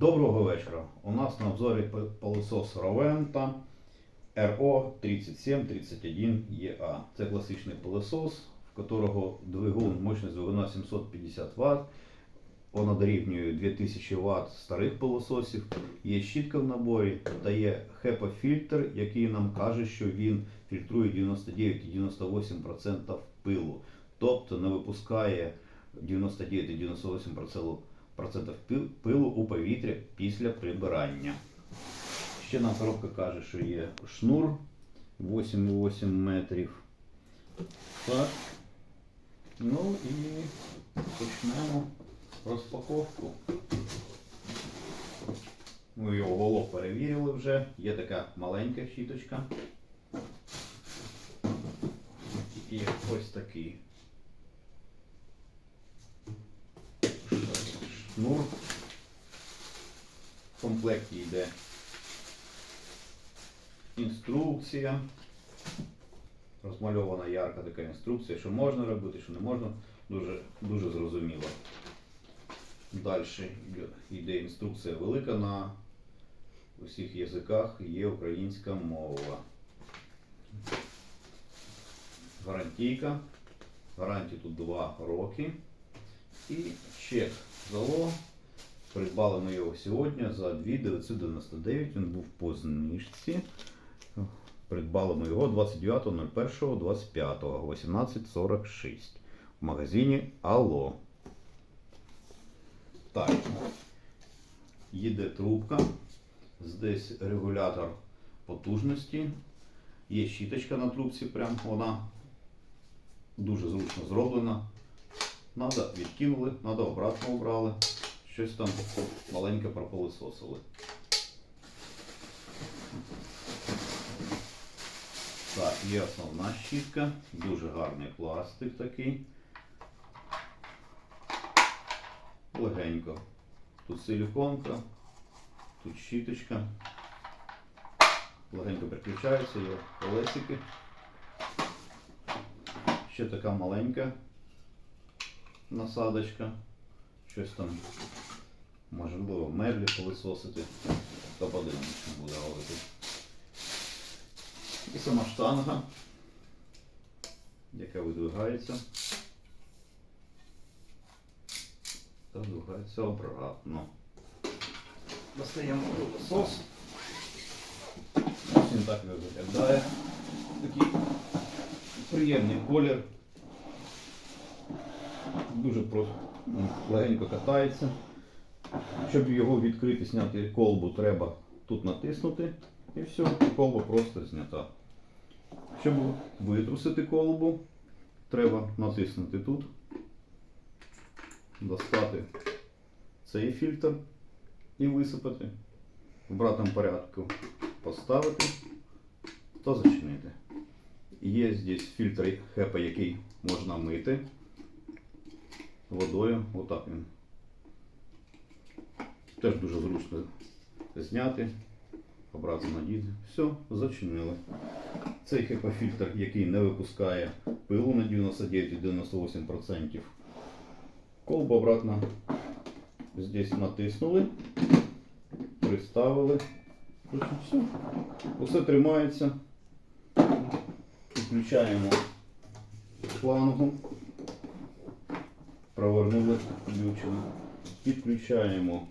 Доброго вечора. У нас на обзорі пилосос Roventa RO3731EA. Це класичний пилосос, в которого двигун, мощність двигуна 750 Вт. Вона дорівнює 2000 Вт старих пилососів. Є щітка в наборі та є HEPA-фільтр, який нам каже, що він фільтрує 99,98% пилу. Тобто не випускає 99,98% процентів пил- пилу у повітря після прибирання. Ще нам коробка каже, що є шнур 8,8 метрів. Так. Ну і почнемо розпаковку. Ми його голов перевірили вже. Є така маленька щіточка. І ось такий шнур. В комплекті йде інструкція. Розмальована ярка така інструкція, що можна робити, що не можна. Дуже, дуже зрозуміло. Далі йде інструкція велика на усіх язиках є українська мова. Гарантійка. Гарантії тут 2 роки. І чек залог. Придбали ми його сьогодні за 2,999. Він був по знижці. Придбали ми його 29.01.25 18.46 в магазині Алло. Так. Їде трубка. Здесь регулятор потужності. Є щіточка на трубці, прям вона дуже зручно зроблена. Надо відкинули, надо обратно обрали. Щось там маленьке пропилисосили. Так, є основна щітка, дуже гарний пластик такий. Легенько. Тут силіконка, тут щіточка. Легенько приключається, є колесики. Ще така маленька насадочка. Щось там можливо меблі пилисосити. Та подивимось, що буде робити. І сама штанга, яка видвигається. Та видвигається обратно. Достаємо пилосос. Ось він так виглядає. Такий приємний колір. Дуже просто легенько катається. Щоб його відкрити, зняти колбу, треба тут натиснути і все, колба просто знята. Щоб витрусити колбу, треба натиснути тут, достати цей фільтр і висипати. В обратному порядку поставити та зачинити. Є здесь фільтр HEPA, який можна мити водою. Отак він. Теж дуже зручно зняти, обратно надіти. Все, зачинили. Цей HEPA-фільтр, який не випускає пилу на 99-98%. Колбу обратно здесь натиснули, приставили. Все. Усе тримається. Підключаємо шлангу. Провернули включено. Підключаємо.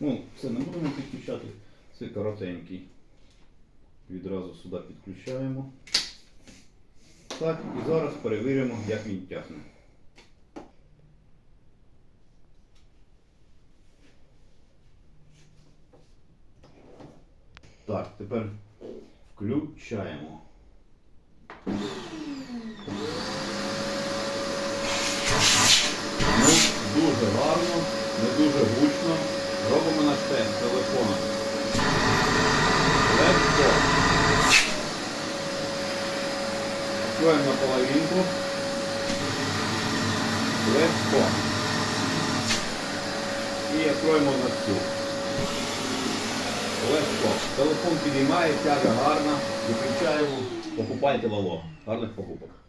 Ну, це не будемо підключати, це коротенький. Відразу сюди підключаємо. Так, і зараз перевіримо, як він тягне. Так, тепер включаємо. Ну, дуже гарно, не дуже гучно. Робимо на тест телефоном. Легко. Откроем на половинку. Легко. І откроємо на всю. Легко. Телефон підіймає, тяга гарна. Виключаємо. Покупайте вало. Гарних покупок.